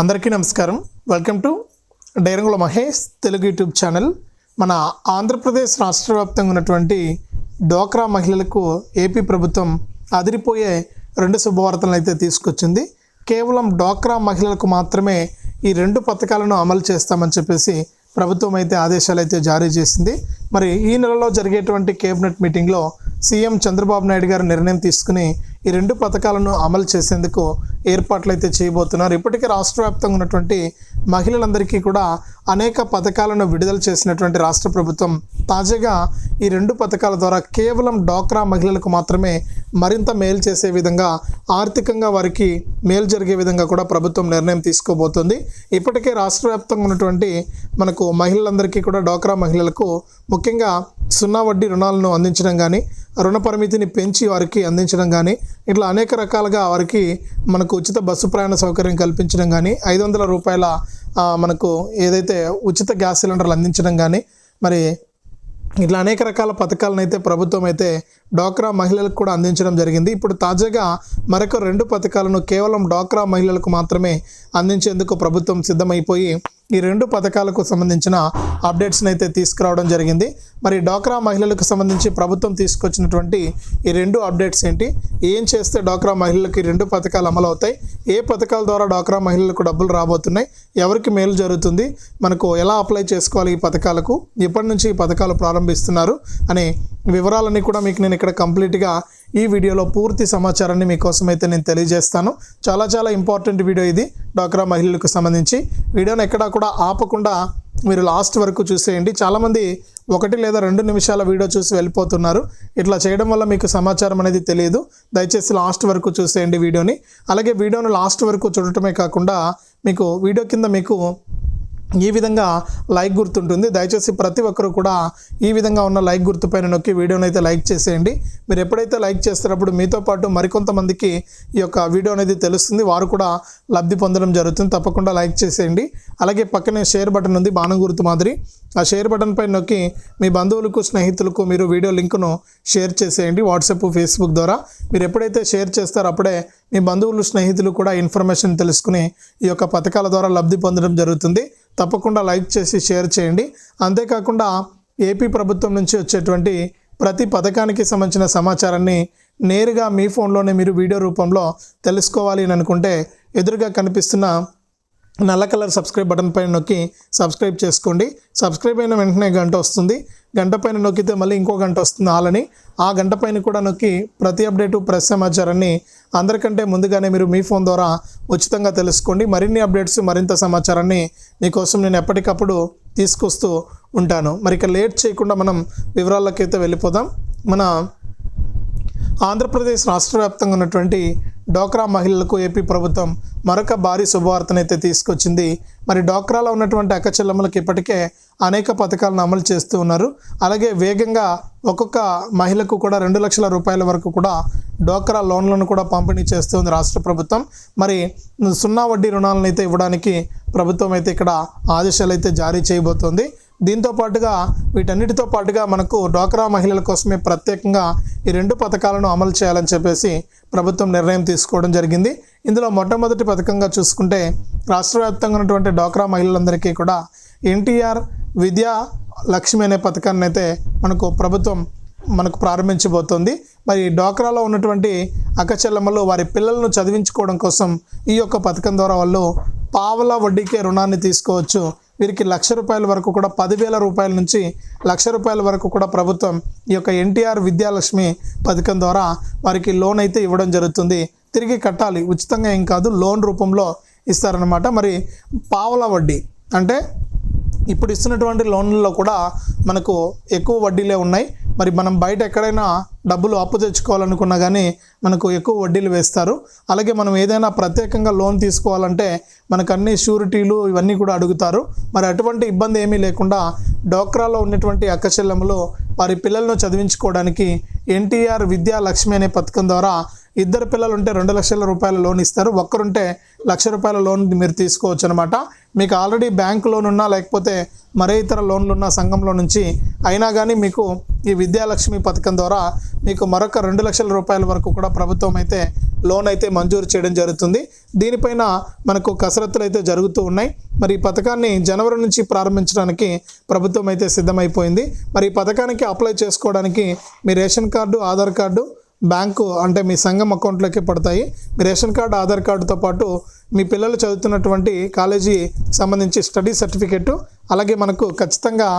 అందరికీ నమస్కారం. Welcome to డైరంగుల మహేష్ తెలుగు యూట్యూబ్ ఛానల్. మన ఆంధ్రప్రదేశ్ రాష్ట్ర వ్యాప్తంగా ఉన్నటువంటి డోక్రా మహిళలకు ఏపీ ప్రభుత్వం అదిరిపోయే రెండు శుభవార్తలను అయితే తీసుకొచ్చింది. కేవలం డోక్రా మహిళలకు మాత్రమే ఈ రెండు పథకాలను అమలు చేస్తామని చెప్పేసి ప్రభుత్వం అయితే ఆదేశాలు అయితే జారీ చేసింది. మరి ఈ నెలలో జరిగేటువంటి కేబినెట్ మీటింగ్లో సీఎం చంద్రబాబు నాయుడు గారు నిర్ణయం తీసుకుని ఈ రెండు పథకాలను అమలు చేసేందుకు ఏర్పాట్లు అయితే చేయబోతున్నారు. ఇప్పటికే రాష్ట్ర వ్యాప్తంగా ఉన్నటువంటి మహిళలందరికీ కూడా అనేక పథకాలను విడుదల చేసినటువంటి రాష్ట్ర ప్రభుత్వం తాజాగా ఈ రెండు పథకాల ద్వారా కేవలం డ్వాక్రా మహిళలకు మాత్రమే మరింత మేలు చేసే విధంగా ఆర్థికంగా వారికి మేలు జరిగే విధంగా కూడా ప్రభుత్వం నిర్ణయం తీసుకోబోతుంది. ఇప్పటికే రాష్ట్ర వ్యాప్తంగా ఉన్నటువంటి మనకు మహిళలందరికీ కూడా డ్వాక్రా మహిళలకు ముఖ్యంగా సున్నా వడ్డీ రుణాలను అందించడం కానీ రుణ పరిమితిని పెంచి వారికి అందించడం కానీ ఇట్లా అనేక రకాలుగా వారికి మనకు ఉచిత బస్సు ప్రయాణ సౌకర్యం కల్పించడం కానీ ఐదు వందల రూపాయల మనకు ఏదైతే ఉచిత గ్యాస్ సిలిండర్లు అందించడం కానీ మరి ఇట్లా అనేక రకాల పథకాలను అయితే ప్రభుత్వం అయితే డ్వాక్రా మహిళలకు కూడా అందించడం జరిగింది. ఇప్పుడు తాజాగా మరొక రెండు పథకాలను కేవలం డ్వాక్రా మహిళలకు మాత్రమే అందించేందుకు ప్రభుత్వం సిద్ధమైపోయి ఈ రెండు పథకాలకు సంబంధించిన అప్డేట్స్ని అయితే తీసుకురావడం జరిగింది. మరి డ్వాక్రా మహిళలకు సంబంధించి ప్రభుత్వం తీసుకొచ్చినటువంటి ఈ రెండు అప్డేట్స్ ఏంటి? ఏం చేస్తే డ్వాక్రా మహిళలకు ఈ రెండు పథకాలు అమలు అవుతాయి? ఏ పథకాల ద్వారా డ్వాక్రా మహిళలకు డబ్బులు రాబోతున్నాయి? ఎవరికి మేలు జరుగుతుంది? మనకు ఎలా అప్లై చేసుకోవాలి ఈ పథకాలకు? ఎప్పటి నుంచి ఈ పథకాలు ప్రారంభిస్తున్నారు? అనే వివరాలన్నీ కూడా మీకు నేను ఇక్కడ కంప్లీట్గా ఈ వీడియోలో పూర్తి సమాచారాన్ని మీకోసం అయితే నేను తెలియజేస్తాను. చాలా చాలా ఇంపార్టెంట్ వీడియో ఇది. డ్వాక్రా మహిళలకు సంబంధించి. వీడియోని ఎక్కడా కూడా ఆపకుండా మీరు లాస్ట్ వరకు చూసేయండి. చాలామంది ఒకటి లేదా రెండు నిమిషాల వీడియో చూసి వెళ్ళిపోతున్నారు. ఇట్లా చేయడం వల్ల మీకు సమాచారం అనేది తెలియదు. దయచేసి లాస్ట్ వరకు చూసేయండి వీడియోని. అలాగే వీడియోను లాస్ట్ వరకు చూడటమే కాకుండా మీకు వీడియో కింద మీకు ఈ విధంగా లైక్ గుర్తుంటుంది. దయచేసి ప్రతి ఒక్కరు కూడా ఈ విధంగా ఉన్న లైక్ గుర్తు పైన నొక్కి వీడియోని అయితే లైక్ చేసేయండి. మీరు ఎప్పుడైతే లైక్ చేస్తున్నప్పుడు మీతో పాటు మరికొంతమందికి ఈ యొక్క వీడియో అనేది తెలుస్తుంది. వారు కూడా లబ్ధి పొందడం జరుగుతుంది. తప్పకుండా లైక్ చేసేయండి. అలాగే పక్కనే షేర్ బటన్ ఉంది బాణం గుర్తు మాదిరి. ఆ షేర్ బటన్ పైన నొక్కి మీ బంధువులకు స్నేహితులకు మీరు వీడియో లింక్ను షేర్ చేసేయండి వాట్సాప్ ఫేస్బుక్ ద్వారా. మీరు ఎప్పుడైతే షేర్ చేస్తారో అప్పుడే మీ బంధువులు స్నేహితులు కూడా ఇన్ఫర్మేషన్ తెలుసుకుని ఈ యొక్క పథకాల ద్వారా లబ్ధి పొందడం జరుగుతుంది. తప్పకుండా లైక్ చేసి షేర్ చేయండి. అంతేకాకుండా ఏపీ ప్రభుత్వం నుంచి వచ్చేటువంటి ప్రతి పథకానికి సంబంధించిన సమాచారాన్ని నేరుగా మీ ఫోన్లోనే మీరు వీడియో రూపంలో తెలుసుకోవాలి అని అనుకుంటే ఎదురుగా కనిపిస్తున్న నల్ల కలర్ సబ్స్క్రైబ్ బటన్ పైన నొక్కి సబ్స్క్రైబ్ చేసుకోండి. సబ్స్క్రైబ్ అయిన వెంటనే గంట వస్తుంది. గంట పైన నొక్కితే మళ్ళీ ఇంకో గంట వస్తుంది ఆలని. ఆ గంట పైన కూడా నొక్కి ప్రతి అప్డేటు ప్రెస్ సమాచారాన్ని అందరికంటే ముందుగానే మీరు మీ ఫోన్ ద్వారా ఉచితంగా తెలుసుకోండి. మరిన్ని అప్డేట్స్ మరింత సమాచారాన్ని మీకోసం నేను ఎప్పటికప్పుడు తీసుకొస్తూ ఉంటాను. మరి ఇక లేట్ చేయకుండా మనం వివరాలకైతే వెళ్ళిపోదాం. మన ఆంధ్రప్రదేశ్ రాష్ట్ర వ్యాప్తంగా ఉన్నటువంటి డోక్రా మహిళలకు ఏపీ ప్రభుత్వం మరొక భారీ శుభవార్తనైతే తీసుకొచ్చింది. మరి డోక్రాలో ఉన్నటువంటి అక్క చెల్లెమ్మలకు ఇప్పటికే అనేక పథకాలను అమలు చేస్తూ ఉన్నారు. అలాగే వేగంగా ఒక్కొక్క మహిళకు కూడా రెండు లక్షల రూపాయల వరకు కూడా డోక్రా లోన్లను కూడా పంపిణీ చేస్తుంది రాష్ట్ర ప్రభుత్వం. మరి సున్నా వడ్డీ రుణాలను అయితే ఇవ్వడానికి ప్రభుత్వం అయితే ఇక్కడ ఆదేశాలు అయితే జారీ చేయబోతోంది. దీంతో పాటుగా వీటన్నిటితో పాటుగా మనకు డ్వాక్రా మహిళల కోసమే ప్రత్యేకంగా ఈ రెండు పథకాలను అమలు చేయాలని చెప్పేసి ప్రభుత్వం నిర్ణయం తీసుకోవడం జరిగింది. ఇందులో మొట్టమొదటి పథకంగా చూసుకుంటే రాష్ట్ర వ్యాప్తంగా ఉన్నటువంటి డ్వాక్రా మహిళలందరికీ కూడా ఎన్టీఆర్ విద్యా లక్ష్మి అనే పథకాన్ని అయితే మనకు ప్రభుత్వం మనకు ప్రారంభించబోతోంది. మరి డ్వాక్రాలో ఉన్నటువంటి అక్కచెల్లమ్మలు వారి పిల్లలను చదివించుకోవడం కోసం ఈ యొక్క పథకం ద్వారా వాళ్ళు పావల వడ్డీకే రుణాన్ని తీసుకోవచ్చు. వీరికి లక్ష రూపాయల వరకు కూడా పదివేల రూపాయల నుంచి లక్ష రూపాయల వరకు కూడా ప్రభుత్వం ఈ యొక్క ఎన్టీఆర్ విద్యాలక్ష్మి పథకం ద్వారా వారికి లోన్ అయితే ఇవ్వడం జరుగుతుంది. తిరిగి కట్టాలి. ఉచితంగా ఏం కాదు లోన్ రూపంలో ఇస్తారనమాట మరి పావల వడ్డీ అంటే ఇప్పుడు ఇస్తున్నటువంటి లోన్లలో కూడా మనకు ఎక్కువ వడ్డీలే ఉన్నాయి. మరి మనం బయట ఎక్కడైనా డబ్బులు అప్పు తెచ్చుకోవాలనుకున్నా కానీ మనకు ఎక్కువ వడ్డీలు వేస్తారు. అలాగే మనం ఏదైనా ప్రత్యేకంగా లోన్ తీసుకోవాలంటే మనకు అన్ని షూరిటీలు ఇవన్నీ కూడా అడుగుతారు. మరి అటువంటి ఇబ్బంది ఏమీ లేకుండా డోక్రాలో ఉన్నటువంటి అక్కచెల్లెములు వారి పిల్లలను చదివించుకోవడానికి ఎన్టీఆర్ విద్యా లక్ష్మి అనే పథకం ద్వారా ఇద్దరు పిల్లలు ఉంటే రెండు లక్షల రూపాయల లోన్ ఇస్తారు. ఒక్కరుంటే లక్ష రూపాయల లోన్ మీరు తీసుకోవచ్చు అనమాట మీకు ఆల్రెడీ బ్యాంక్ లోన్ ఉన్నా లేకపోతే మరే ఇతర లోన్లు ఉన్న సంఘంలో నుంచి అయినా కానీ మీకు ఈ విద్యాలక్ష్మి పథకం ద్వారా మీకు మరొక రెండు లక్షల రూపాయల వరకు కూడా ప్రభుత్వం అయితే లోన్ అయితే మంజూరు చేయడం జరుగుతుంది. దీనిపైన మనకు కసరత్తులు అయితే జరుగుతూ ఉన్నాయి. మరి ఈ పథకాన్ని జనవరి నుంచి ప్రారంభించడానికి ప్రభుత్వం అయితే సిద్ధమైపోయింది. మరి ఈ పథకానికి అప్లై చేసుకోవడానికి మీ ration card Aadhaar card bank అంటే మీ సంఘం అకౌంట్లోకి పడతాయి. మీ రేషన్ కార్డు ఆధార్ కార్డుతో పాటు మీ పిల్లలు చదువుతున్నటువంటి కాలేజీ సంబంధించి స్టడీ సర్టిఫికెట్. అలాగే మనకు ఖచ్చితంగా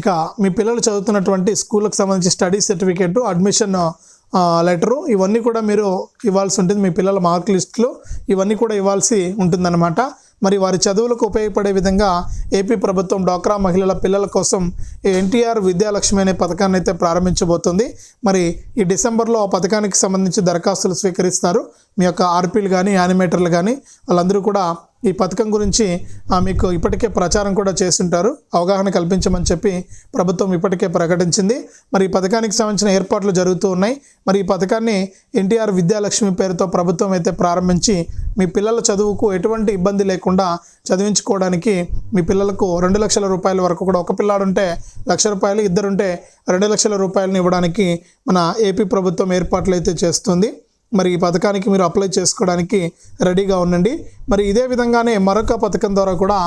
ఇక మీ పిల్లలు చదువుతున్నటువంటి స్కూళ్ళకు సంబంధించి స్టడీ సర్టిఫికేట్ అడ్మిషన్ లెటరు ఇవన్నీ కూడా మీరు ఇవ్వాల్సి ఉంటుంది. మీ పిల్లల మార్క్ లిస్టులు ఇవన్నీ కూడా ఇవ్వాల్సి ఉంటుందన్నమాట. మరి వారి చదువులకు ఉపయోగపడే విధంగా ఏపీ ప్రభుత్వం డ్వాక్రా మహిళల పిల్లల కోసం ఎన్టీఆర్ విద్యాలక్ష్మి అనే పథకాన్ని అయితే ప్రారంభించబోతుంది. మరి ఈ డిసెంబర్లో ఆ పథకానికి సంబంధించి దరఖాస్తులు స్వీకరిస్తారు. మీ యొక్క ఆర్పీలు కానీ యానిమేటర్లు కానీ వాళ్ళందరూ కూడా ఈ పథకం గురించి ఆ, మీకు ఇప్పటికే ప్రచారం కూడా చేస్తుంటారు. అవగాహన కల్పించమని చెప్పి ప్రభుత్వం ఇప్పటికే ప్రకటించింది. మరి ఈ పథకానికి సంబంధించిన ఏర్పాట్లు జరుగుతూ ఉన్నాయి. మరి ఈ పథకాన్ని ఎన్టీఆర్ విద్యాలక్ష్మి పేరుతో ప్రభుత్వం అయితే ప్రారంభించి మీ పిల్లల చదువుకు ఎటువంటి ఇబ్బంది లేకుండా చదివించుకోవడానికి మీ పిల్లలకు రెండు లక్షల రూపాయల వరకు కూడా ఒక పిల్లాడు ఉంటే లక్ష రూపాయలు ఇద్దరుంటే రెండు లక్షల రూపాయలను ఇవ్వడానికి మన ఏపీ ప్రభుత్వం ఏర్పాట్లు అయితే చేస్తుంది. మరి ఈ పథకానికి మీరు అప్లై చేసుకోవడానికి రెడీగా ఉండండి. మరి ఇదే విధంగానే మరొక పథకం ద్వారా కూడా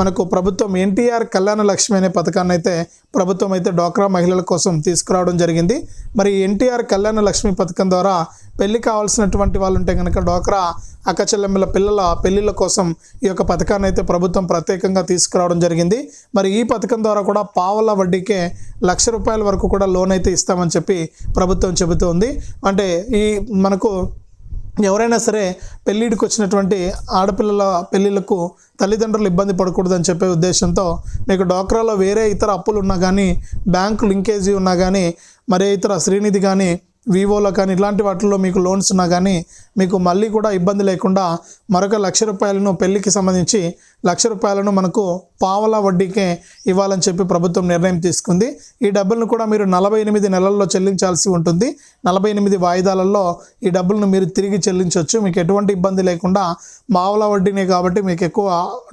మనకు ప్రభుత్వం ఎన్టీఆర్ కళ్యాణ లక్ష్మి అనే పథకాన్ని అయితే ప్రభుత్వం అయితే డ్వాక్రా మహిళల కోసం తీసుకురావడం జరిగింది. మరి ఎన్టీఆర్ కళ్యాణ లక్ష్మి పథకం ద్వారా పెళ్ళి కావాల్సినటువంటి వాళ్ళు ఉంటే కనుక డ్వాక్రా అక్కచెల్లెమ్మల పిల్లల పెళ్ళిళ్ళ కోసం ఈ యొక్క పథకాన్ని అయితే ప్రభుత్వం ప్రత్యేకంగా తీసుకురావడం జరిగింది. మరి ఈ పథకం ద్వారా కూడా పావల వడ్డీకే లక్ష రూపాయల వరకు కూడా లోన్ అయితే ఇస్తామని చెప్పి ప్రభుత్వం చెబుతోంది. అంటే ఈ మనకు ఎవరైనా సరే పెళ్ళిడికి వచ్చినటువంటి ఆడపిల్లల పెళ్ళిళ్ళకు తల్లిదండ్రులు ఇబ్బంది పడకూడదని చెప్పే ఉద్దేశంతో మీకు డోక్రాలో వేరే ఇతర అప్పులు ఉన్నా కానీ బ్యాంకు లింకేజీ ఉన్నా కానీ మరే ఇతర శ్రీనిధి కానీ వివోలో కానీ ఇలాంటి వాటిల్లో మీకు లోన్స్ ఉన్నా కానీ మీకు మళ్ళీ కూడా ఇబ్బంది లేకుండా మరొక లక్ష రూపాయలను పెళ్ళికి సంబంధించి లక్ష రూపాయలను మనకు పావలా వడ్డీకే ఇవ్వాలని చెప్పి ప్రభుత్వం నిర్ణయం తీసుకుంది. ఈ డబ్బులను కూడా మీరు నలభై ఎనిమిది నెలల్లో చెల్లించాల్సి ఉంటుంది. నలభై ఎనిమిది వాయిదాలలో ఈ డబ్బులను మీరు తిరిగి చెల్లించవచ్చు మీకు ఎటువంటి ఇబ్బంది లేకుండా మావలా వడ్డీనే కాబట్టి మీకు ఎక్కువ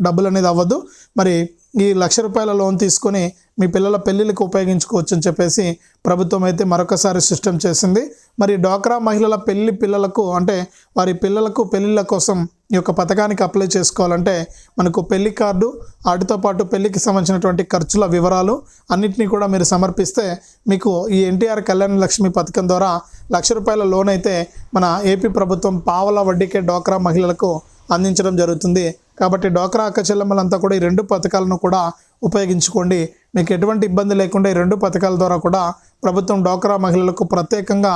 డబ్బులు అనేది అవ్వదు. మరి ఈ లక్ష రూపాయల లోన్ తీసుకొని మీ పిల్లల పెళ్ళిళ్ళకి ఉపయోగించుకోవచ్చు అని చెప్పేసి ప్రభుత్వం అయితే మరొకసారి సిస్టమ్ చేసింది. మరి డ్వాక్రా మహిళల పెళ్ళి పిల్లలకు అంటే వారి పిల్లలకు పెళ్ళిళ్ళ కోసం ఈ యొక్క పథకానికి అప్లై చేసుకోవాలంటే మనకు పెళ్ళి కార్డు వాటితో పాటు పెళ్ళికి సంబంధించినటువంటి ఖర్చుల వివరాలు అన్నింటినీ కూడా మీరు సమర్పిస్తే మీకు ఈ ఎన్టీఆర్ కళ్యాణ లక్ష్మి పథకం ద్వారా లక్ష రూపాయల లోన్ అయితే మన ఏపీ ప్రభుత్వం పావల వడ్డీకే డ్వాక్రా మహిళలకు అందించడం జరుగుతుంది. కాబట్టి డ్వాక్రా అక్క చెల్లెమ్మలంతా కూడా ఈ రెండు పథకాలను కూడా ఉపయోగించుకోండి. మీకు ఎటువంటి ఇబ్బంది లేకుండా ఈ రెండు పథకాల ద్వారా కూడా ప్రభుత్వం డ్వాక్రా మహిళలకు ప్రత్యేకంగా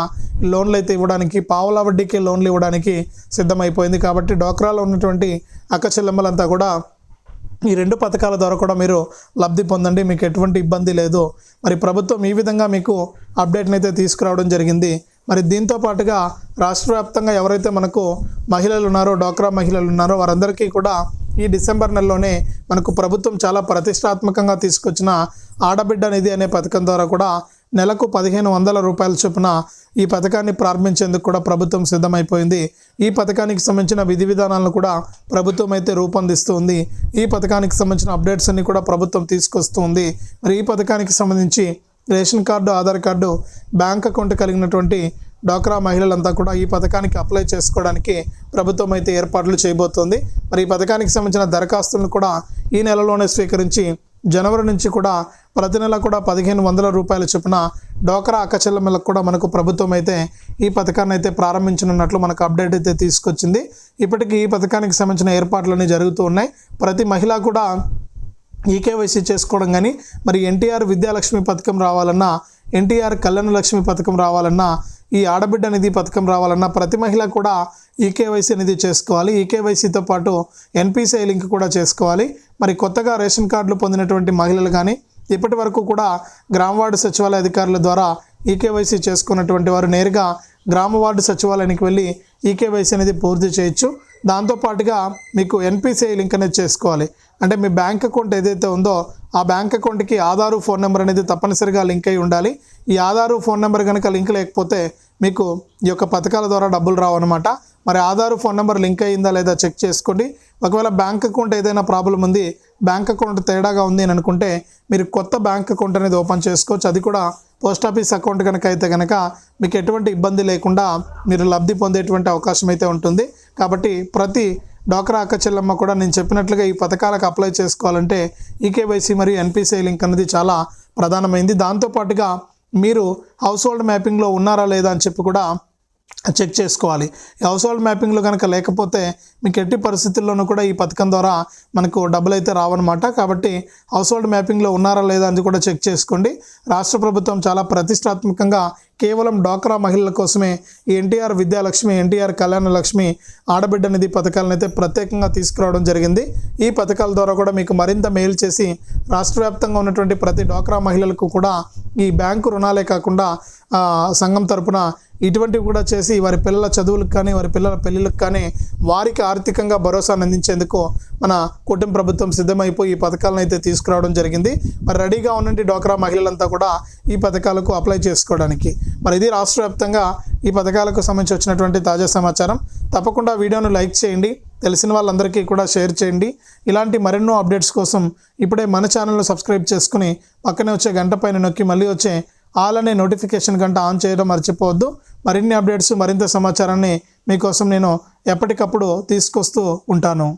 లోన్లు అయితే ఇవ్వడానికి పావుల వడ్డీకి లోన్లు ఇవ్వడానికి సిద్ధమైపోయింది. కాబట్టి డ్వాక్రాలో ఉన్నటువంటి అక్క చెల్లెమ్మలంతా కూడా ఈ రెండు పథకాల ద్వారా కూడా మీరు లబ్ధి పొందండి. మీకు ఎటువంటి ఇబ్బంది లేదు. మరి ప్రభుత్వం ఈ విధంగా మీకు అప్డేట్ని అయితే తీసుకురావడం జరిగింది. మరి దీంతో పాటుగా రాష్ట్ర వ్యాప్తంగా ఎవరైతే మనకు మహిళలు ఉన్నారో డ్వాక్రా మహిళలు ఉన్నారో వారందరికీ కూడా ఈ డిసెంబర్ నెలలోనే మనకు ప్రభుత్వం చాలా ప్రతిష్టాత్మకంగా తీసుకొచ్చిన ఆడబిడ్డ నిధి అనే పథకం ద్వారా కూడా నెలకు పదిహేను వందల రూపాయల చొప్పున ఈ పథకాన్ని ప్రారంభించేందుకు కూడా ప్రభుత్వం సిద్ధమైపోయింది. ఈ పథకానికి సంబంధించిన విధి విధానాలను కూడా ప్రభుత్వం అయితే రూపొందిస్తూ ఉంది ఈ పథకానికి సంబంధించిన అప్డేట్స్ అన్ని కూడా ప్రభుత్వం తీసుకొస్తూ ఉంది మరి ఈ పథకానికి సంబంధించి ration card Aadhaar card bank account కలిగినటువంటి డ్వాక్రా మహిళలంతా కూడా ఈ పథకానికి అప్లై చేసుకోవడానికి ప్రభుత్వం అయితే ఏర్పాట్లు చేయబోతోంది. మరి ఈ పథకానికి సంబంధించిన దరఖాస్తులను కూడా ఈ నెలలోనే స్వీకరించి జనవరి నుంచి కూడా ప్రతి నెల కూడా పదిహేను వందల రూపాయల చొప్పున డోక్రా అక్కచెల్లెమ్మలకు కూడా మనకు ప్రభుత్వం అయితే ఈ పథకాన్ని అయితే ప్రారంభించనున్నట్లు మనకు అప్డేట్ అయితే తీసుకొచ్చింది. ఇప్పటికీ ఈ పథకానికి సంబంధించిన ఏర్పాట్లన్నీ జరుగుతూ ఉన్నాయి. ప్రతి మహిళ కూడా ఈకేవైసీ చేసుకోవడం కానీ మరి ఎన్టీఆర్ విద్యాలక్ష్మి పథకం రావాలన్నా ఎన్టీఆర్ కళ్యాణ లక్ష్మి పథకం రావాలన్నా ఈ ఆడబిడ్డ నిధి పథకం రావాలన్నా ప్రతి మహిళ కూడా ఈకేవైసీ అనేది చేసుకోవాలి. ఈకేవైసీతో పాటు ఎన్పిసిఐ లింక్ కూడా చేసుకోవాలి. మరి కొత్తగా రేషన్ కార్డులు పొందినటువంటి మహిళలు కానీ ఇప్పటి వరకు కూడా గ్రామ వార్డు సచివాలయ అధికారుల ద్వారా ఈకేవైసీ చేసుకున్నటువంటి వారు నేరుగా గ్రామ వార్డు సచివాలయానికి వెళ్ళి ఈకేవైసీ అనేది పూర్తి చేయొచ్చు. దాంతోపాటుగా మీకు ఎన్పిసిఐ లింక్ అనేది చేసుకోవాలి. అంటే మీ బ్యాంక్ అకౌంట్ ఏదైతే ఉందో ఆ బ్యాంక్ అకౌంట్కి ఆధారు ఫోన్ నెంబర్ అనేది తప్పనిసరిగా లింక్ అయి ఉండాలి. ఈ ఆధారు ఫోన్ నెంబర్ కనుక లింక్ లేకపోతే మీకు ఈ యొక్క పథకాల ద్వారా డబ్బులు రావు అనమాట మరి ఆధారు ఫోన్ నెంబర్ లింక్ అయ్యిందా లేదా చెక్ చేసుకోండి. ఒకవేళ బ్యాంక్ అకౌంట్ ఏదైనా ప్రాబ్లం ఉంది బ్యాంక్ అకౌంట్ తేడాగా ఉంది అని అనుకుంటే మీరు కొత్త బ్యాంక్ అకౌంట్ అనేది ఓపెన్ చేసుకోవచ్చు. అది కూడా పోస్ట్ ఆఫీస్ అకౌంట్ కనుక అయితే కనుక మీకు ఎటువంటి ఇబ్బంది లేకుండా మీరు లబ్ధి పొందేటువంటి అవకాశం అయితే ఉంటుంది. కాబట్టి ప్రతి డాక్రా అక్క చెల్లెమ్మ కూడా నేను చెప్పినట్లుగా ఈ పథకాలకు అప్లై చేసుకోవాలంటే ఈకేవైసీ మరియు ఎన్పిసిఐ లింక్ అనేది చాలా ప్రధానమైంది. దాంతోపాటుగా మీరు హౌస్ హోల్డ్ మ్యాపింగ్లో ఉన్నారా లేదా అని చెప్పి కూడా చెక్ చేసుకోవాలి. హౌస్ హోల్డ్ మ్యాపింగ్లో కనుక లేకపోతే మీకు ఎట్టి పరిస్థితుల్లోనూ కూడా ఈ పథకం ద్వారా మనకు డబ్బులు అయితే రావన్నమాట. కాబట్టి హౌస్ హోల్డ్ మ్యాపింగ్లో ఉన్నారా లేదా అని కూడా చెక్ చేసుకోండి. రాష్ట్ర ప్రభుత్వం చాలా ప్రతిష్టాత్మకంగా కేవలం డ్వాక్రా మహిళల కోసమే ఈ ఎన్టీఆర్ విద్యాలక్ష్మి ఎన్టీఆర్ కళ్యాణ లక్ష్మి ఆడబిడ్డ నిధి పథకాలను అయితే ప్రత్యేకంగా తీసుకురావడం జరిగింది. ఈ పథకాల ద్వారా కూడా మీకు మరింత మేలు చేసి రాష్ట్ర వ్యాప్తంగా ఉన్నటువంటి ప్రతి డ్వాక్రా మహిళలకు కూడా ఈ బ్యాంకు రుణాలే కాకుండా సంఘం తరపున ఇటువంటివి కూడా చేసి వారి పిల్లల చదువులకు కానీ వారి పిల్లల పెళ్ళిళ్ళకి కానీ వారికి ఆర్థికంగా భరోసాను అందించేందుకు మన కుటుంబ ప్రభుత్వం సిద్ధమైపోయి ఈ పథకాలను అయితే తీసుకురావడం జరిగింది. మరి రెడీగా ఉండండి డ్వాక్రా మహిళలంతా కూడా ఈ పథకాలకు అప్లై చేసుకోవడానికి. మరి ఇది రాష్ట్ర వ్యాప్తంగా ఈ పథకాలకు సంబంధించి వచ్చినటువంటి తాజా సమాచారం. తప్పకుండా వీడియోను లైక్ చేయండి. తెలిసిన వాళ్ళందరికీ కూడా షేర్ చేయండి. ఇలాంటి మరెన్నో అప్డేట్స్ కోసం ఇప్పుడే మన ఛానల్ను సబ్స్క్రైబ్ చేసుకుని పక్కనే వచ్చే గంట పైన నొక్కి మళ్ళీ వచ్చే ఆల్ అనే నోటిఫికేషన్ గంట ఆన్ చేయడం మర్చిపోవద్దు. మరిన్ని అప్డేట్స్ మరింత సమాచారాన్ని మీకోసం నేను ఎప్పటికప్పుడు తీసుకొస్తూ ఉంటాను.